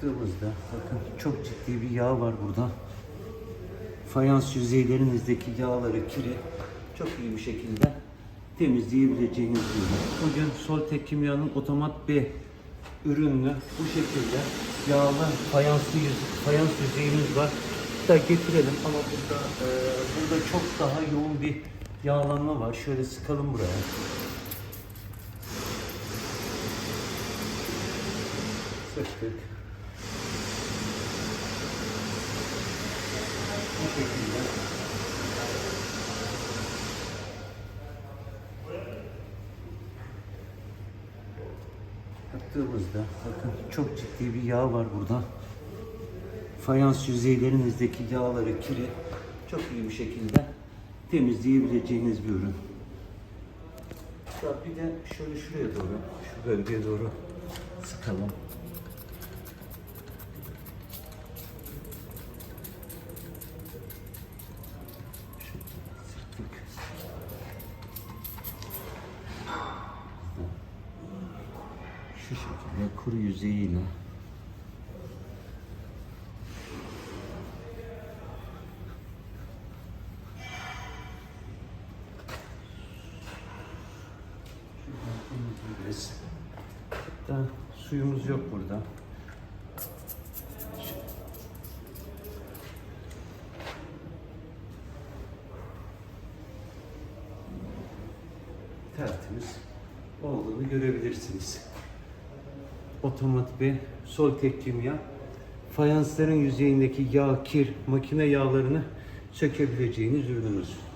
Taktığımızda bakın çok ciddi bir yağ var burada. Fayans yüzeylerinizdeki yağları, kiri çok iyi bir şekilde temizleyebileceğiniz bir ürün. Bugün Soltek Kimya'nın Otomat B ürünlü bu şekilde yağlı fayanslı yüz, fayans yüzeyimiz var. Da getirelim ama burada e, burada çok daha yoğun bir yağlanma var. Şöyle sıkalım buraya. Sıktık. Bu şekilde. Taktığımızda bakın çok ciddi bir yağ var burada. Fayans yüzeylerinizdeki yağları, kiri çok iyi bir şekilde temizleyebileceğiniz bir ürün. Bir de şöyle şuraya doğru, şu bölgeye doğru sıkalım. Şu şekilde kuru yüzeyiyle. Hatta suyumuz yok burada. tertemiz olduğunu görebilirsiniz. Otomat bir sol tek kimya fayansların yüzeyindeki yağ, kir, makine yağlarını sökebileceğiniz ürünümüz.